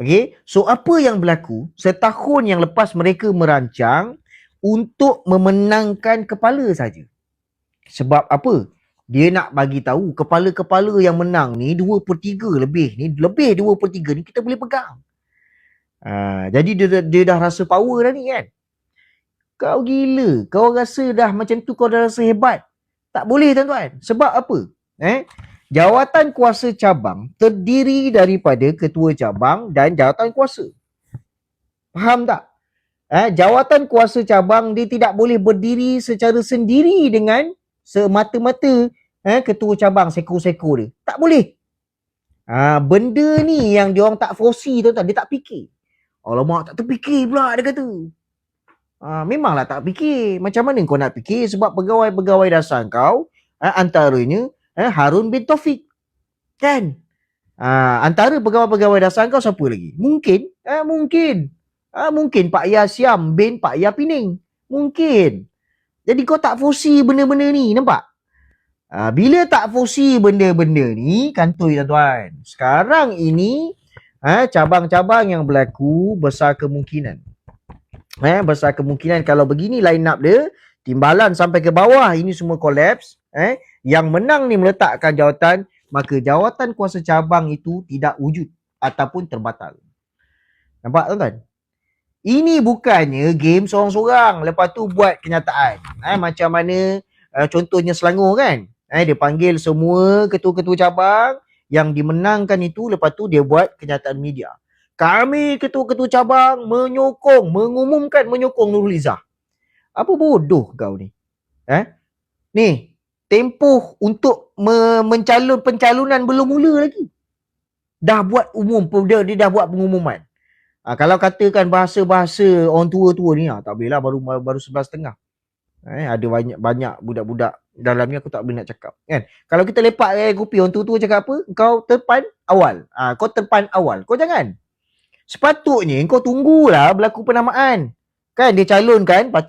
Okey, so apa yang berlaku setahun yang lepas mereka merancang untuk memenangkan kepala saja. Sebab apa? Dia nak bagi tahu kepala-kepala yang menang ni 2 per 3 lebih ni, lebih 2 per 3 ni kita boleh pegang. Ha, jadi dia, dia dah rasa power dah ni kan. Kau gila. Kau rasa dah macam tu kau dah rasa hebat. Tak boleh tuan-tuan. Sebab apa? Eh? Jawatan kuasa cabang terdiri daripada ketua cabang dan jawatan kuasa. Faham tak? Eh, jawatan kuasa cabang dia tidak boleh berdiri secara sendiri dengan semata-mata eh, ketua cabang seko-seko dia. Tak boleh. Ha, benda ni yang dia orang tak foresee tuan-tuan. Dia tak fikir. Alamak tak terfikir pula dia kata. Ha, memanglah tak fikir. Macam mana kau nak fikir sebab pegawai-pegawai dasar kau eh, antaranya eh, Harun bin Taufik. Kan? Ha, antara pegawai-pegawai dasar kau siapa lagi? Mungkin. Eh, mungkin. Ha, mungkin Pak Ya Siam bin Pak Ya Pining. Mungkin. Jadi kau tak foresee benda-benda ni. Nampak? Ha, bila tak foresee benda-benda ni, kantoi tuan-tuan. Sekarang ini, ha, cabang-cabang yang berlaku besar kemungkinan. Eh, besar kemungkinan kalau begini line up dia, timbalan sampai ke bawah ini semua collapse. Eh, yang menang ni meletakkan jawatan, maka jawatan kuasa cabang itu tidak wujud ataupun terbatal. Nampak tuan-tuan? Ini bukannya game seorang-seorang lepas tu buat kenyataan. Eh, macam mana uh, contohnya Selangor kan? Eh, dia panggil semua ketua-ketua cabang yang dimenangkan itu lepas tu dia buat kenyataan media. Kami ketua-ketua cabang menyokong, mengumumkan menyokong Nurul Izzah. Apa bodoh kau ni? Eh? Ni, tempoh untuk me- mencalon pencalonan belum mula lagi. Dah buat umum, dia, dia dah buat pengumuman. Ha, kalau katakan bahasa-bahasa orang tua-tua ni, ha, tak boleh lah baru baru 11 setengah. Eh, ada banyak banyak budak-budak dalam ni aku tak boleh nak cakap. Kan? Kalau kita lepak eh, kopi orang tua-tua cakap apa? Kau terpan awal. Ha, kau terpan awal. Kau jangan. Sepatutnya kau tunggulah berlaku penamaan. Kan dia calonkan, lepas tu